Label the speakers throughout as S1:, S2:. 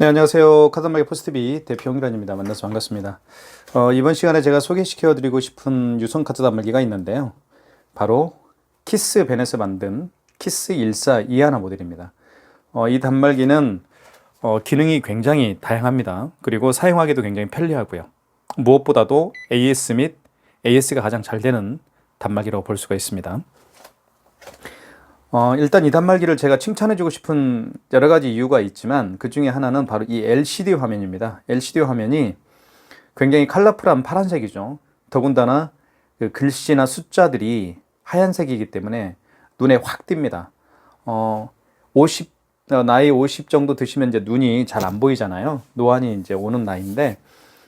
S1: 네, 안녕하세요. 카드마켓 포스트비 대표 홍기란입니다. 만나서 반갑습니다. 어, 이번 시간에 제가 소개시켜 드리고 싶은 유선 카드 단말기가 있는데요. 바로 키스 벤에서 만든 키스 14 이하나 모델입니다. 어, 이 단말기는 어, 기능이 굉장히 다양합니다. 그리고 사용하기도 굉장히 편리하고요. 무엇보다도 AS 및 AS가 가장 잘 되는 단말기라고 볼 수가 있습니다. 어, 일단 이 단말기를 제가 칭찬해주고 싶은 여러 가지 이유가 있지만 그 중에 하나는 바로 이 LCD 화면입니다. LCD 화면이 굉장히 컬러풀한 파란색이죠. 더군다나 그 글씨나 숫자들이 하얀색이기 때문에 눈에 확 띕니다. 어, 50, 어, 나이 50 정도 드시면 이제 눈이 잘 안 보이잖아요. 노안이 이제 오는 나이인데,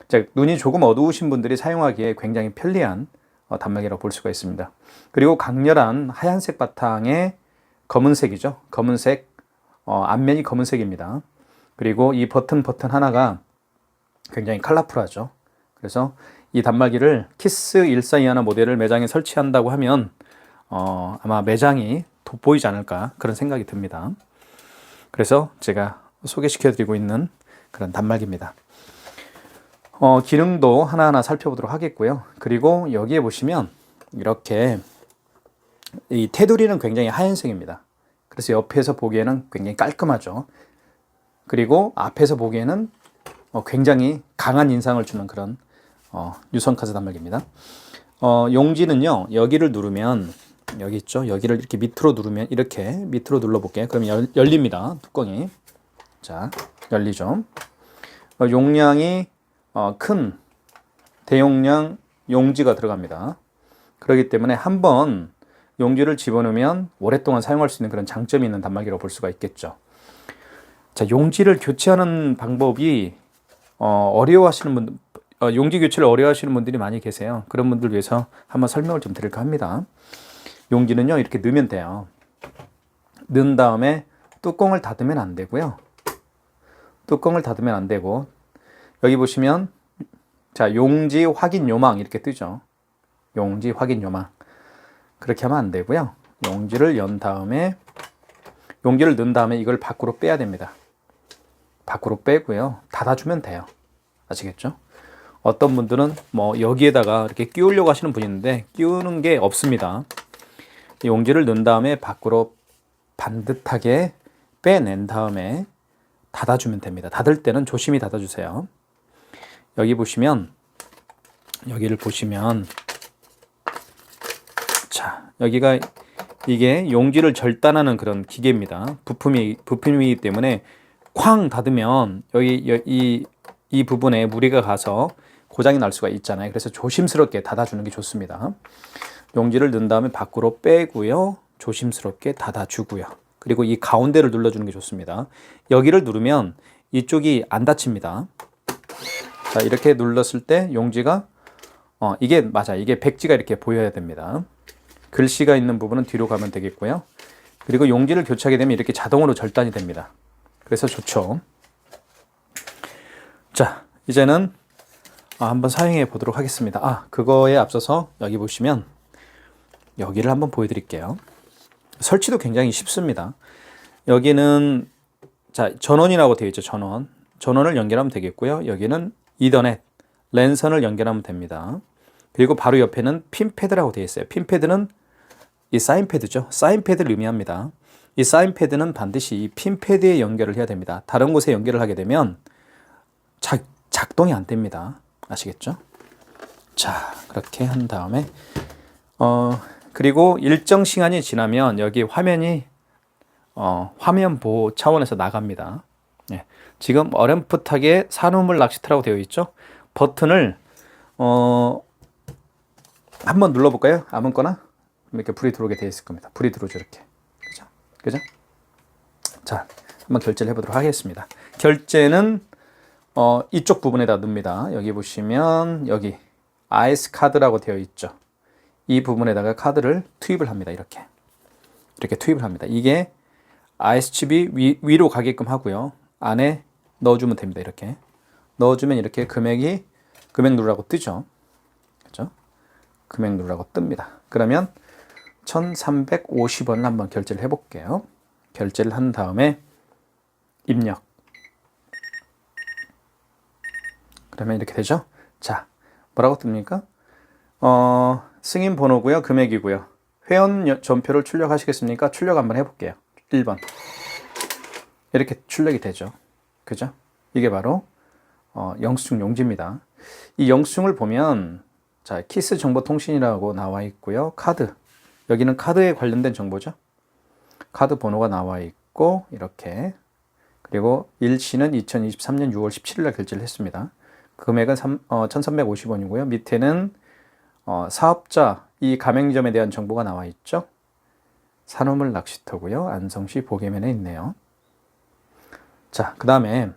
S1: 이제 눈이 조금 어두우신 분들이 사용하기에 굉장히 편리한 어, 단말기라고 볼 수가 있습니다. 그리고 강렬한 하얀색 바탕에 검은색이죠. 검은색 어, 앞면이 검은색입니다. 그리고 이 버튼 버튼 하나가 굉장히 컬러풀하죠. 그래서 이 단말기를 키스 1421 모델을 매장에 설치한다고 하면 어, 아마 매장이 돋보이지 않을까 그런 생각이 듭니다. 그래서 제가 소개시켜 드리고 있는 그런 단말기입니다. 어, 기능도 하나하나 살펴보도록 하겠고요. 그리고 여기에 보시면 이렇게 이 테두리는 굉장히 하얀색입니다. 그래서 옆에서 보기에는 굉장히 깔끔하죠. 그리고 앞에서 보기에는 어, 굉장히 강한 인상을 주는 그런 어, 유선 카드 단말기입니다. 어, 용지는요, 여기를 누르면, 여기 있죠? 여기를 이렇게 밑으로 누르면, 이렇게 밑으로 눌러볼게요. 그러면 열, 열립니다. 뚜껑이. 자, 열리죠. 어, 용량이 어, 큰 대용량 용지가 들어갑니다. 그렇기 때문에 한번 용지를 집어넣으면 오랫동안 사용할 수 있는 그런 장점이 있는 단말기라고 볼 수가 있겠죠. 자, 용지를 교체하는 방법이 어, 어려워하시는 분, 어, 용지 교체를 어려워하시는 분들이 많이 계세요. 그런 분들 위해서 한번 설명을 좀 드릴까 합니다. 용지는요, 이렇게 넣으면 돼요. 넣은 다음에 뚜껑을 닫으면 안 되고요. 뚜껑을 닫으면 안 되고, 여기 보시면, 자, 용지 확인 요망 이렇게 뜨죠. 용지 확인 요망. 그렇게 하면 안 되고요. 용지를 연 다음에, 용기를 넣은 다음에 이걸 밖으로 빼야 됩니다. 밖으로 빼고요. 닫아주면 돼요. 아시겠죠? 어떤 분들은 뭐 여기에다가 이렇게 끼우려고 하시는 있는데 끼우는 게 없습니다. 용지를 넣은 다음에 밖으로 반듯하게 빼낸 다음에 닫아주면 됩니다. 닫을 때는 조심히 닫아주세요. 여기 보시면 여기를 보시면 자 여기가 이게 용지를 절단하는 그런 기계입니다. 부품이 부품이기 때문에 쾅 닫으면 여기 이, 이 부분에 무리가 가서 고장이 날 수가 있잖아요. 그래서 조심스럽게 닫아주는 게 좋습니다. 용지를 넣은 다음에 밖으로 빼고요. 조심스럽게 닫아주고요. 그리고 이 가운데를 눌러주는 게 좋습니다. 여기를 누르면 이쪽이 안 닫힙니다. 자, 이렇게 눌렀을 때 용지가 어, 이게 맞아. 이게 백지가 이렇게 보여야 됩니다. 글씨가 있는 부분은 뒤로 가면 되겠고요. 그리고 용지를 교체하게 되면 이렇게 자동으로 절단이 됩니다. 그래서 좋죠. 자, 이제는 아, 한번 사용해 보도록 하겠습니다. 아, 그거에 앞서서 여기 보시면 여기를 한번 보여드릴게요. 설치도 굉장히 쉽습니다. 여기는 자 전원이라고 되어 있죠. 전원. 전원을 연결하면 되겠고요. 여기는 이더넷 랜선을 연결하면 됩니다. 그리고 바로 옆에는 핀패드라고 되어 있어요. 핀패드는 이 사인 패드죠. 사인 패드를 의미합니다. 이 사인 패드는 반드시 이 핀 패드에 연결을 해야 됩니다. 다른 곳에 연결을 하게 되면 작, 작동이 안 됩니다. 아시겠죠? 자, 그렇게 한 다음에 어 그리고 일정 시간이 지나면 여기 화면이 어, 화면 보호 차원에서 나갑니다. 네. 지금 어렴풋하게 산후물 낚시터라고 되어 있죠. 버튼을 어, 한번 눌러볼까요? 아무거나 이렇게 불이 들어오게 되어 있을 겁니다. 불이 들어오죠 이렇게. 그죠? 그죠? 자, 한번 결제를 해보도록 하겠습니다. 결제는 어, 이쪽 부분에다 넣습니다. 여기 보시면 여기 아이스 카드라고 되어 있죠. 이 부분에다가 카드를 투입을 합니다. 이렇게 이렇게 투입을 합니다. 이게 IS칩이 위, 위로 가게끔 하고요. 안에 넣어주면 됩니다. 이렇게 넣어주면 이렇게 금액이 금액 누르라고 뜨죠. 그죠? 금액 누르라고 뜹니다. 그러면 1,350원을 한번 결제를 해볼게요. 결제를 한 다음에 입력. 그러면 이렇게 되죠. 자, 뭐라고 뜹니까? 어, 승인 번호고요. 금액이고요. 회원 여- 전표를 출력하시겠습니까? 출력 한번 해볼게요. 1번. 이렇게 출력이 되죠. 그죠? 이게 바로 어, 영수증 용지입니다. 이 영수증을 보면 자 키스 정보통신이라고 나와 있고요. 카드 여기는 카드에 관련된 정보죠. 카드 번호가 나와 있고 이렇게 그리고 일시는 2023년 6월 17일 날 결제를 했습니다. 금액은 3, 어, 1,350원이고요. 밑에는 어, 사업자 이 가맹점에 대한 정보가 나와 있죠. 산호물 낚시터고요. 안성시 보계면에 있네요. 자, 그 다음에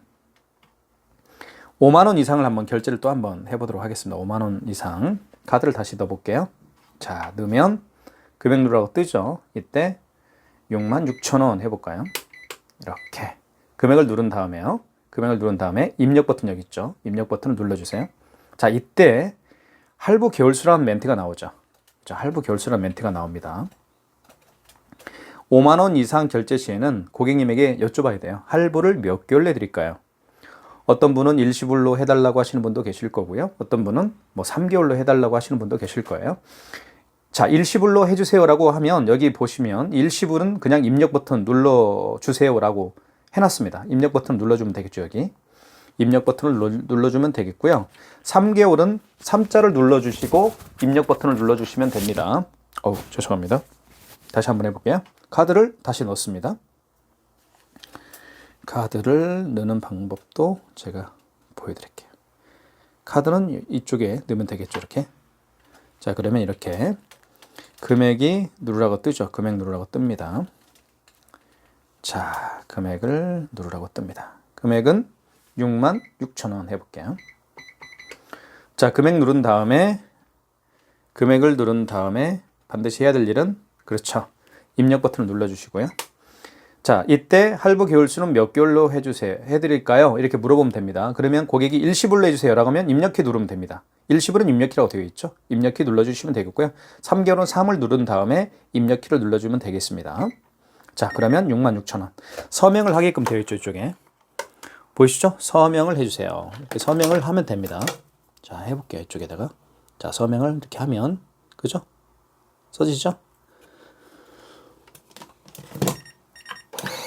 S1: 5만 원 이상을 한번 결제를 또 한번 해보도록 하겠습니다. 5만 원 이상 카드를 다시 넣어볼게요. 자, 넣으면 금액 누르라고 뜨죠. 이때 6만 6천 원 해볼까요? 이렇게 금액을 누른 다음에요. 금액을 누른 다음에 입력 버튼 여기 있죠. 입력 버튼을 눌러주세요. 자, 이때 할부 개월수라는 멘트가 나오죠. 자, 할부 개월수라는 멘트가 나옵니다. 5만 원 이상 결제 시에는 고객님에게 여쭤봐야 돼요. 할부를 몇 개월 내드릴까요? 어떤 분은 일시불로 해달라고 하시는 분도 계실 거고요. 어떤 분은 뭐 3개월로 해달라고 하시는 분도 계실 거예요. 자, 일시불로 해주세요라고 하면 여기 보시면 일시불은 그냥 입력 버튼 눌러주세요라고 해놨습니다. 입력 버튼 눌러주면 되겠죠, 여기. 입력 버튼을 눌러- 눌러주면 되겠고요. 3개월은 3자를 눌러주시고 입력 버튼을 눌러주시면 됩니다. 어우, 죄송합니다. 다시 한번 해볼게요. 카드를 다시 넣습니다. 카드를 넣는 방법도 제가 보여드릴게요. 카드는 이쪽에 넣으면 되겠죠, 이렇게. 자, 그러면 이렇게 금액이 누르라고 뜨죠. 금액 누르라고 뜹니다. 자, 금액을 누르라고 뜹니다. 금액은 6만 6천 원 해볼게요. 자, 금액 누른 다음에 금액을 누른 다음에 반드시 해야 될 일은 그렇죠. 입력 버튼을 눌러주시고요. 자, 이때 할부 개월수는 몇 개월로 해주세요. 해드릴까요? 이렇게 물어보면 됩니다. 그러면 고객이 일시불로 해주세요라고 하면 입력키 누르면 됩니다. 일시불은 입력키라고 되어 있죠. 입력키 눌러주시면 되겠고요. 3개월은 3을 누른 다음에 입력키를 눌러주면 되겠습니다. 자, 그러면 66,000원. 서명을 하게끔 되어 있죠, 이쪽에. 보이시죠? 서명을 해주세요. 이렇게 서명을 하면 됩니다. 자, 해볼게요, 이쪽에다가. 자, 서명을 이렇게 하면, 그죠? 써지죠?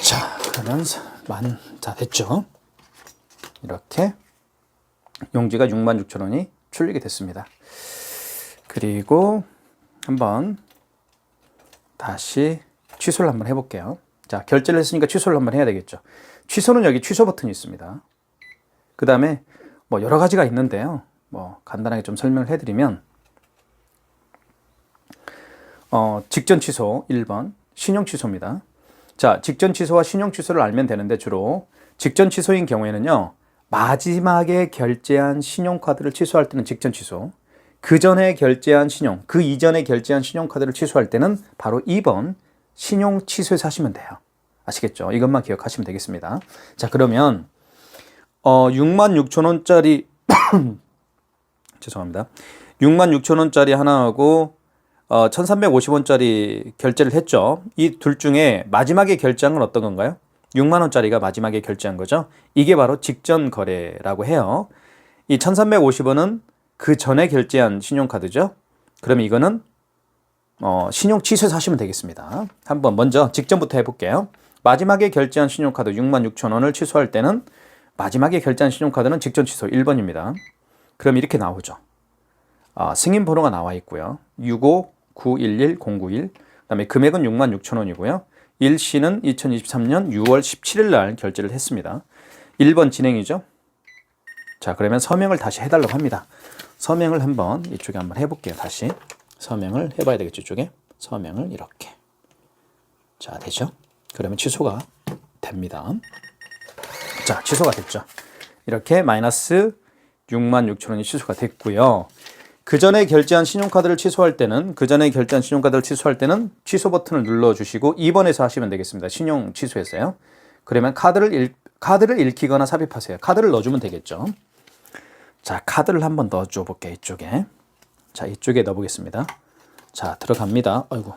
S1: 자, 그러면 만, 자, 됐죠? 이렇게 용지가 66,000원이 출력이 됐습니다. 그리고 한번 다시 취소를 한번 해볼게요. 자, 결제를 했으니까 취소를 한번 해야 되겠죠. 취소는 여기 취소 버튼이 있습니다. 그 다음에 뭐 여러 가지가 있는데요. 뭐 간단하게 좀 설명을 해드리면 어, 직전 취소 1번 신용 취소입니다. 자, 직전 취소와 신용 취소를 알면 되는데 주로 직전 취소인 경우에는요. 마지막에 결제한 신용카드를 취소할 때는 직전 취소. 그 전에 결제한 신용, 그 이전에 결제한 신용카드를 취소할 때는 바로 2번 신용 취소해서 하시면 돼요. 아시겠죠? 이것만 기억하시면 되겠습니다. 자, 그러면 어 6만 6천 원짜리 죄송합니다. 6만 6천 원짜리 하나하고 어 1,350원짜리 결제를 했죠. 이 둘 중에 마지막에 결제한 건 어떤 건가요? 6만 원짜리가 마지막에 결제한 거죠. 이게 바로 직전 거래라고 해요. 이 1,350원은 그 전에 결제한 신용카드죠. 그럼 이거는 어, 신용 취소해서 하시면 되겠습니다. 한번 먼저 직전부터 해볼게요. 마지막에 결제한 신용카드 6만 6천 원을 취소할 때는 마지막에 결제한 신용카드는 직전 취소 1번입니다. 그럼 이렇게 나오죠. 아, 승인 번호가 나와 있고요. 65911-091. 그다음에 금액은 6만 6천 원이고요. 일시는 2023년 6월 17일 날 결제를 했습니다. 1번 진행이죠. 자, 그러면 서명을 다시 해달라고 합니다. 서명을 한번 이쪽에 한번 해볼게요. 다시 서명을 해봐야 되겠죠. 이쪽에 서명을 이렇게. 자, 되죠? 그러면 취소가 됩니다. 자, 취소가 됐죠. 이렇게 마이너스 6만 6천 원이 취소가 됐고요. 그 전에 결제한 신용카드를 취소할 때는 그 전에 결제한 신용카드를 취소할 때는 취소 버튼을 눌러 주시고 2번에서 하시면 되겠습니다. 신용 취소했어요. 그러면 카드를 읽, 카드를 읽히거나 삽입하세요. 카드를 넣어 주면 되겠죠. 자, 카드를 한번 넣어 줘 볼게요. 이쪽에. 자, 이쪽에 넣어 보겠습니다. 자, 들어갑니다. 아이고.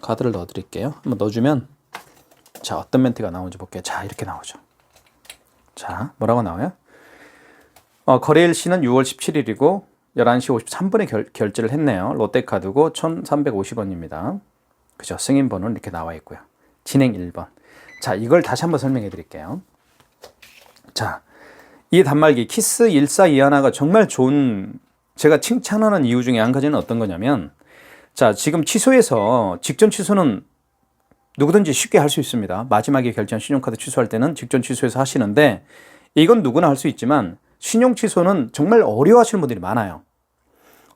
S1: 카드를 넣어 드릴게요. 한번 넣어 주면 자, 어떤 멘트가 나오는지 볼게요. 자, 이렇게 나오죠. 자, 뭐라고 나와요? 어, 거래일 시는 6월 17일이고 11시 53분에 결, 결제를 했네요. 롯데카드고 1,350원입니다. 그죠? 승인 번호는 이렇게 나와 있고요. 진행 1번. 자, 이걸 다시 한번 설명해 드릴게요. 자, 이 단말기 키스 1421가 정말 좋은 제가 칭찬하는 이유 중에 한 가지는 어떤 거냐면 자, 지금 취소해서 직전 취소는 누구든지 쉽게 할 수 있습니다. 마지막에 결제한 신용카드 취소할 때는 직전 취소해서 하시는데 이건 누구나 할 수 있지만 신용 취소는 정말 어려워하시는 분들이 많아요.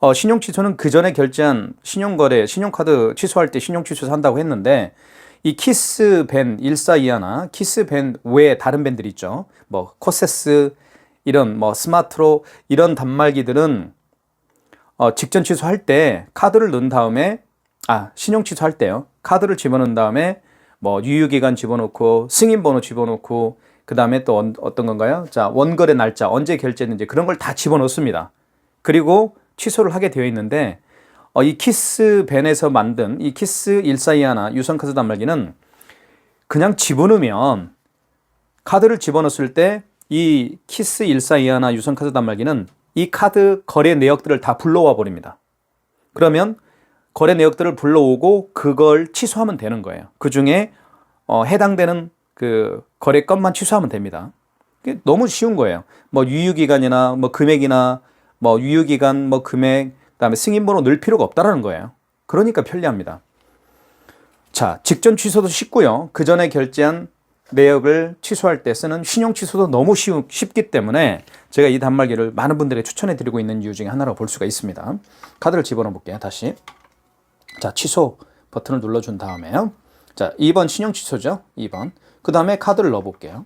S1: 어, 신용 취소는 그 전에 결제한 신용 거래, 신용카드 취소할 때 신용 취소해서 한다고 했는데 이 키스 밴 1421나 키스 밴 외에 다른 밴들이 있죠. 뭐 코세스 이런 뭐 스마트로 이런 단말기들은 어, 직전 취소할 때 카드를 넣은 다음에 아 신용 취소할 때요 카드를 집어넣은 다음에 뭐 유효기간 집어넣고 승인번호 집어넣고 그 다음에 또 언- 어떤 건가요? 자 원거래 날짜 언제 결제했는지 그런 걸 다 집어넣습니다. 그리고 취소를 하게 되어 있는데 어, 이 키스 벤에서 만든 이 키스 1421 유선카드 단말기는 그냥 집어넣으면 카드를 집어넣었을 때 이 키스 1421 유선카드 단말기는 이 카드 거래 내역들을 다 불러와 버립니다. 그러면 거래 내역들을 불러오고 그걸 취소하면 되는 거예요. 그 중에 어, 해당되는 그 거래 건만 취소하면 됩니다. 너무 쉬운 거예요. 뭐 유효기간이나 뭐 금액이나 뭐 유효기간 뭐 금액 그다음에 승인번호 넣을 필요가 없다라는 거예요. 그러니까 편리합니다. 자, 직전 취소도 쉽고요. 그 전에 결제한 내역을 취소할 때 쓰는 신용 취소도 너무 쉬우, 쉽기 때문에 제가 이 단말기를 많은 분들에게 추천해 드리고 있는 이유 중에 하나라고 볼 수가 있습니다. 카드를 집어넣어 볼게요. 다시. 자, 취소 버튼을 눌러 준 다음에요. 자, 2번 신용 취소죠. 2번. 그 다음에 카드를 넣어 볼게요.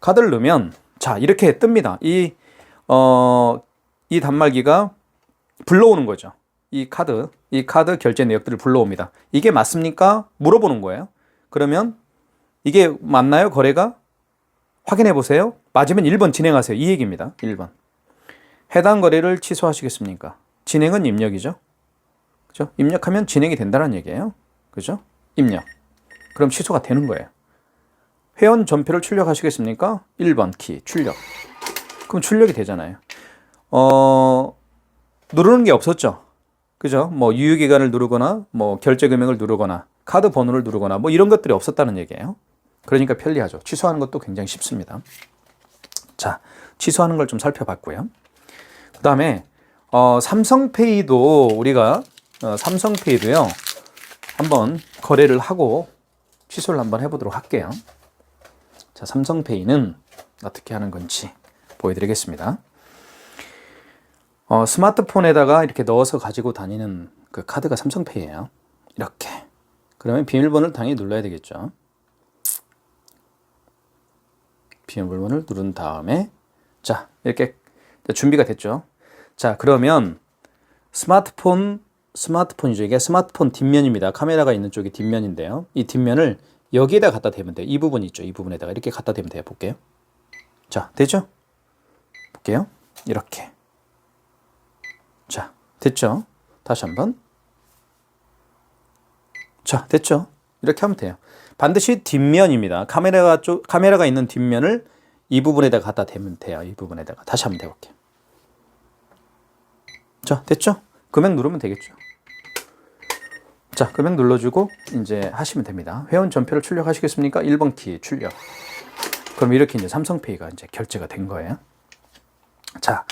S1: 카드를 넣으면 자, 이렇게 뜹니다. 이, 어, 이 단말기가 불러오는 거죠. 이 카드, 이 카드 결제 내역들을 불러옵니다. 이게 맞습니까? 물어보는 거예요. 그러면 이게 맞나요? 거래가? 확인해 보세요. 맞으면 1번 진행하세요. 이 얘기입니다. 1번. 해당 거래를 취소하시겠습니까? 진행은 입력이죠. 그죠? 입력하면 진행이 된다는 얘기예요. 그죠? 입력. 그럼 취소가 되는 거예요. 회원 전표를 출력하시겠습니까? 1번 키 출력. 그럼 출력이 되잖아요. 어, 누르는 게 없었죠. 그죠? 뭐 유효기간을 누르거나 뭐 결제 금액을 누르거나 카드 번호를 누르거나 뭐 이런 것들이 없었다는 얘기예요. 그러니까 편리하죠. 취소하는 것도 굉장히 쉽습니다. 자, 취소하는 걸 좀 살펴봤고요. 그 다음에 어, 삼성페이도 우리가 어, 삼성페이도요 한번 거래를 하고 취소를 한번 해보도록 할게요. 자, 삼성페이는 어떻게 하는 건지 보여드리겠습니다. 어, 스마트폰에다가 이렇게 넣어서 가지고 다니는 그 카드가 삼성페이예요. 이렇게. 그러면 비밀번호를 당연히 눌러야 되겠죠. 비밀번호를 누른 다음에 자, 이렇게 준비가 됐죠. 자, 그러면 스마트폰 스마트폰이죠. 이게 스마트폰 뒷면입니다. 카메라가 있는 쪽이 뒷면인데요. 이 뒷면을 여기에다 갖다 대면 돼요. 이 부분 있죠. 이 부분에다가 이렇게 갖다 대면 돼요. 볼게요. 자, 되죠? 볼게요. 이렇게. 자, 됐죠? 다시 한번. 자, 됐죠? 이렇게 하면 돼요. 반드시 뒷면입니다. 카메라가 쪽 카메라가 있는 뒷면을 이 부분에다가 갖다 대면 돼요. 이 부분에다가 다시 한번 대볼게요. 자, 됐죠? 금액 누르면 되겠죠. 자, 금액 눌러주고 이제 하시면 됩니다. 회원 전표를 출력하시겠습니까? 1번 키 출력. 그럼 이렇게 이제 삼성페이가 이제 결제가 된 거예요. 자,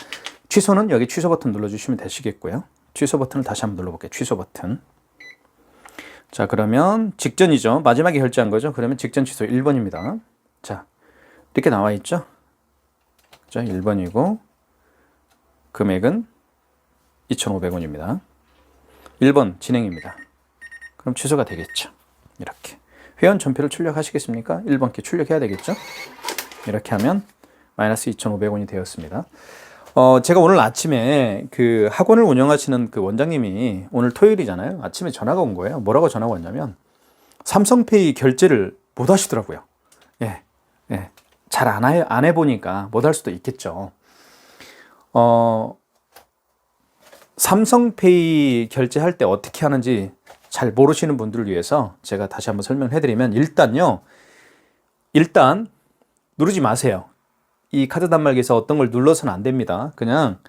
S1: 취소는 여기 취소 버튼 눌러주시면 되시겠고요. 취소 버튼을 다시 한번 눌러볼게요. 취소 버튼. 자, 그러면 직전이죠. 마지막에 결제한 거죠. 그러면 직전 취소 1번입니다. 자, 이렇게 나와 있죠. 자, 1번이고 금액은 2,500원입니다. 1번 진행입니다. 그럼 취소가 되겠죠. 이렇게. 회원 전표를 출력하시겠습니까? 1번 키 출력해야 되겠죠. 이렇게 하면 마이너스 2,500원이 되었습니다. 어, 제가 오늘 아침에 그 학원을 운영하시는 그 원장님이 오늘 토요일이잖아요. 아침에 전화가 온 거예요. 뭐라고 전화가 왔냐면 삼성페이 결제를 못 하시더라고요. 예. 예. 잘 안 해, 안 해보니까 못 할 수도 있겠죠. 어, 삼성페이 결제할 때 어떻게 하는지 잘 모르시는 분들을 위해서 제가 다시 한번 설명해 드리면 일단요. 일단 누르지 마세요. 이 카드 단말기에서 어떤 걸 눌러서는 안 됩니다. 그냥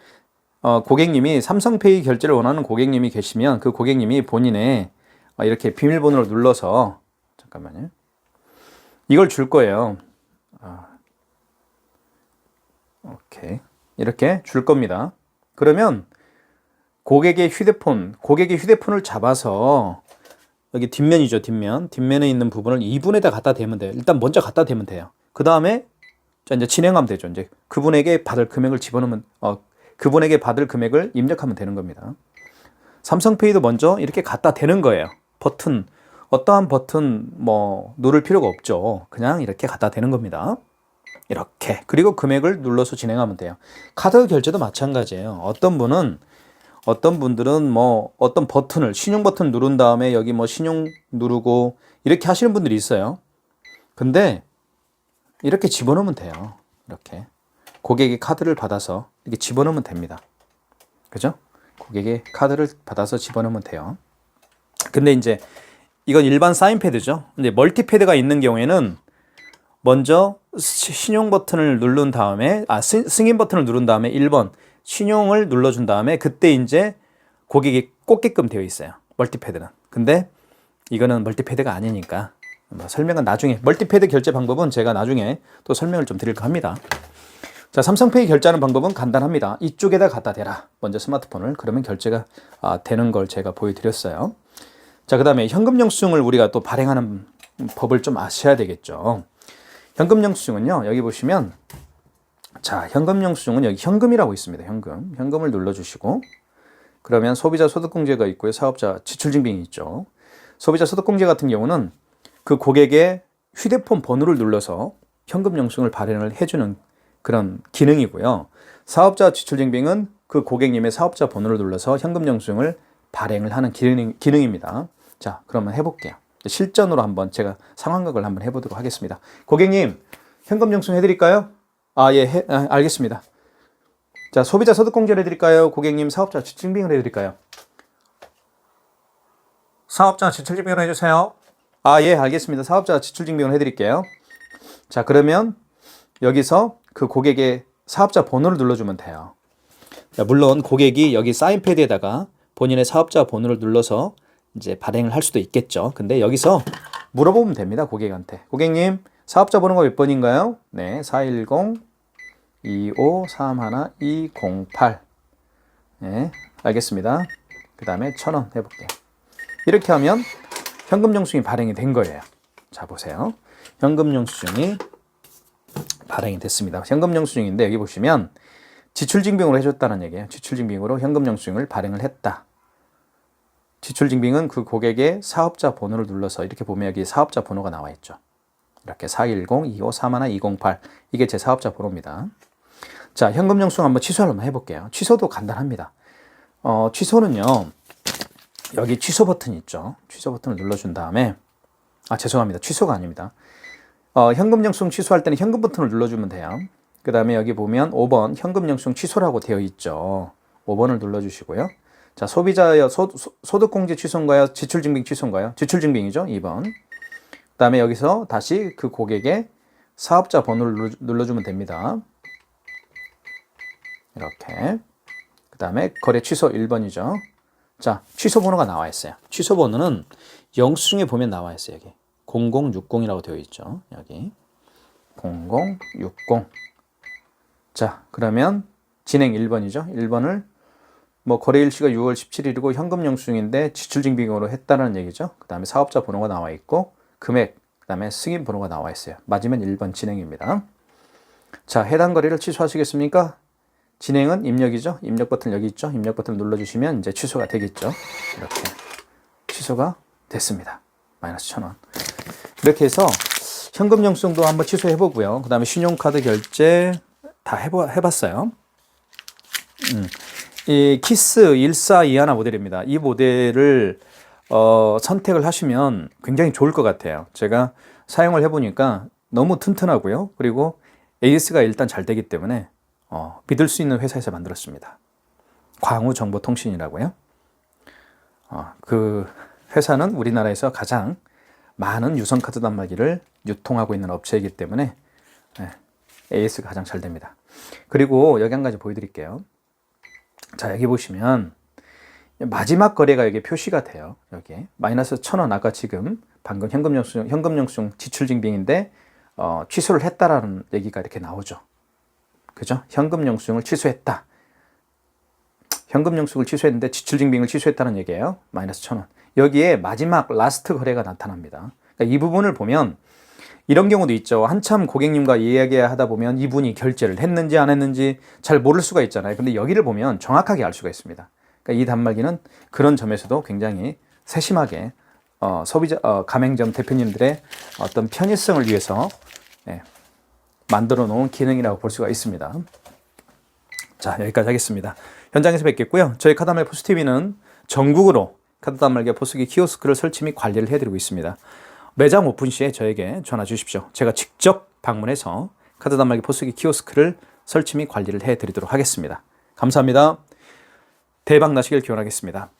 S1: 어, 고객님이 삼성페이 결제를 원하는 고객님이 계시면 그 고객님이 본인의 어, 이렇게 비밀번호를 눌러서 잠깐만요. 이걸 줄 거예요. 아, 오케이. 이렇게 줄 겁니다. 그러면 고객의 휴대폰, 고객의 휴대폰을 잡아서 여기 뒷면이죠, 뒷면. 뒷면에 있는 부분을 이분에다 갖다 대면 돼요. 일단 먼저 갖다 대면 돼요. 그 다음에 자, 이제 진행하면 되죠. 이제 그분에게 받을 금액을 집어넣으면, 어, 그분에게 받을 금액을 입력하면 되는 겁니다. 삼성페이도 먼저 이렇게 갖다 대는 거예요. 버튼, 어떠한 버튼 뭐 누를 필요가 없죠. 그냥 이렇게 갖다 대는 겁니다. 이렇게. 그리고 금액을 눌러서 진행하면 돼요. 카드 결제도 마찬가지예요. 어떤 분은 어떤 분들은 뭐 어떤 버튼을 신용 버튼 누른 다음에 여기 뭐 신용 누르고 이렇게 하시는 분들이 있어요. 근데 이렇게 집어넣으면 돼요. 이렇게 고객이 카드를 받아서 이렇게 집어넣으면 됩니다. 그죠? 고객의 카드를 받아서 집어넣으면 돼요. 근데 이제 이건 일반 사인 패드죠. 근데 멀티 패드가 있는 경우에는 먼저 시- 신용 버튼을 누른 다음에 아 스- 승인 버튼을 누른 다음에 1번 신용을 눌러준 다음에 그때 이제 고객이 꽂게끔 되어 있어요. 멀티패드는. 근데 이거는 멀티패드가 아니니까 뭐 설명은 나중에 멀티패드 결제 방법은 제가 나중에 또 설명을 좀 드릴까 합니다. 자, 삼성페이 결제하는 방법은 간단합니다. 이쪽에다 갖다 대라. 먼저 스마트폰을 그러면 결제가 아, 되는 걸 제가 보여드렸어요. 자, 그 다음에 현금 영수증을 우리가 또 발행하는 법을 좀 아셔야 되겠죠. 현금 영수증은요, 여기 보시면 자, 현금 영수증은 여기 현금이라고 있습니다. 현금. 현금을 눌러주시고 그러면 소비자 소득공제가 있고요. 사업자 지출증빙이 있죠. 소비자 소득공제 같은 경우는 그 고객의 휴대폰 번호를 눌러서 현금 영수증을 발행을 해주는 그런 기능이고요. 사업자 지출증빙은 그 고객님의 사업자 번호를 눌러서 현금 영수증을 발행을 하는 기능, 기능입니다. 자, 그러면 해볼게요. 실전으로 한번 제가 상황극을 한번 해보도록 하겠습니다. 고객님, 현금 영수증 해드릴까요? 아, 예, 해, 아, 알겠습니다. 자, 소비자 소득 공제를 해드릴까요? 고객님, 사업자 지출증빙을 해드릴까요? 사업자 지출증빙을 해주세요. 아, 예, 알겠습니다. 사업자 지출증빙을 해드릴게요. 자, 그러면 여기서 그 고객의 사업자 번호를 눌러주면 돼요. 자, 물론 고객이 여기 사인패드에다가 본인의 사업자 번호를 눌러서 이제 발행을 할 수도 있겠죠. 근데 여기서 물어보면 됩니다. 고객한테. 고객님, 사업자 번호가 몇 번인가요? 네, 410 2531 208. 네, 알겠습니다. 그 다음에 1000원 해볼게요. 이렇게 하면 현금 영수증이 발행이 된 거예요. 자, 보세요. 현금 영수증이 발행이 됐습니다. 현금 영수증인데 여기 보시면 지출증빙으로 해줬다는 얘기예요. 지출증빙으로 현금 영수증을 발행을 했다. 지출증빙은 그 고객의 사업자 번호를 눌러서 이렇게 보면 여기 사업자 번호가 나와 있죠. 이렇게 410-2531-208 이게 제 사업자 번호입니다. 자, 현금 영수증 한번 취소를 한번 해볼게요. 취소도 간단합니다. 어, 취소는요. 여기 취소 버튼 있죠. 취소 버튼을 눌러준 다음에 아 죄송합니다. 취소가 아닙니다. 어, 현금 영수증 취소할 때는 현금 버튼을 눌러주면 돼요. 그 다음에 여기 보면 5번 현금 영수증 취소라고 되어 있죠. 5번을 눌러주시고요. 자 소비자여 소, 소, 소득공제 취소인가요? 지출증빙 취소인가요? 지출증빙이죠. 2번. 그 다음에 여기서 다시 그 고객의 사업자 번호를 눌러- 눌러주면 됩니다. 이렇게. 그 다음에 거래 취소 1번이죠. 자, 취소 번호가 나와 있어요. 취소 번호는 영수증에 보면 나와 있어요. 여기 0060이라고 되어 있죠. 여기 0060. 자, 그러면 진행 1번이죠. 1번을 뭐 거래일시가 6월 17일이고 현금 영수증인데 지출 증빙으로 했다는 얘기죠. 그 다음에 사업자 번호가 나와 있고 금액, 그 다음에 승인 번호가 나와 있어요. 맞으면 1번 진행입니다. 자, 해당 거래를 취소하시겠습니까? 진행은 입력이죠. 입력 버튼 여기 있죠. 입력 버튼 눌러주시면 이제 취소가 되겠죠. 이렇게 취소가 됐습니다. 마이너스 천 원. 이렇게 해서 현금 영수증도 한번 취소해 보고요. 그 다음에 신용카드 결제 다 해보, 해봤어요. 음. 이 키스 1421 모델입니다. 이 모델을 어, 선택을 하시면 굉장히 좋을 것 같아요. 제가 사용을 해보니까 너무 튼튼하고요. 그리고 AS가 일단 잘 되기 때문에 어, 믿을 수 있는 회사에서 만들었습니다. 광우 정보통신이라고요. 어, 그 회사는 우리나라에서 가장 많은 유선카드 단말기를 유통하고 있는 업체이기 때문에 예, AS가 가장 잘 됩니다. 그리고 여기 한 가지 보여드릴게요. 자, 여기 보시면 마지막 거래가 여기 표시가 돼요. 여기 마이너스 천 원 아까 지금 방금 현금 영수증 현금 영수증 지출 증빙인데 어, 취소를 했다라는 얘기가 이렇게 나오죠. 그죠? 현금 영수증을 취소했다. 현금 영수증을 취소했는데 지출 증빙을 취소했다는 얘기예요. 마이너스 천 원. 여기에 마지막 라스트 거래가 나타납니다. 그러니까 이 부분을 보면 이런 경우도 있죠. 한참 고객님과 이야기하다 보면 이분이 결제를 했는지 안 했는지 잘 모를 수가 있잖아요. 근데 여기를 보면 정확하게 알 수가 있습니다. 그러니까 이 단말기는 그런 점에서도 굉장히 세심하게 어, 소비자 어, 가맹점 대표님들의 어떤 편의성을 위해서 예, 만들어 놓은 기능이라고 볼 수가 있습니다. 자 여기까지 하겠습니다. 현장에서 뵙겠고요. 저희 카다말 포스TV는 전국으로 카드 단말기 포스기 키오스크를 설치 및 관리를 해드리고 있습니다. 매장 오픈 시에 저에게 전화 주십시오. 제가 직접 방문해서 카드 단말기 포스기 키오스크를 설치 및 관리를 해드리도록 하겠습니다. 감사합니다. 대박 나시길 기원하겠습니다.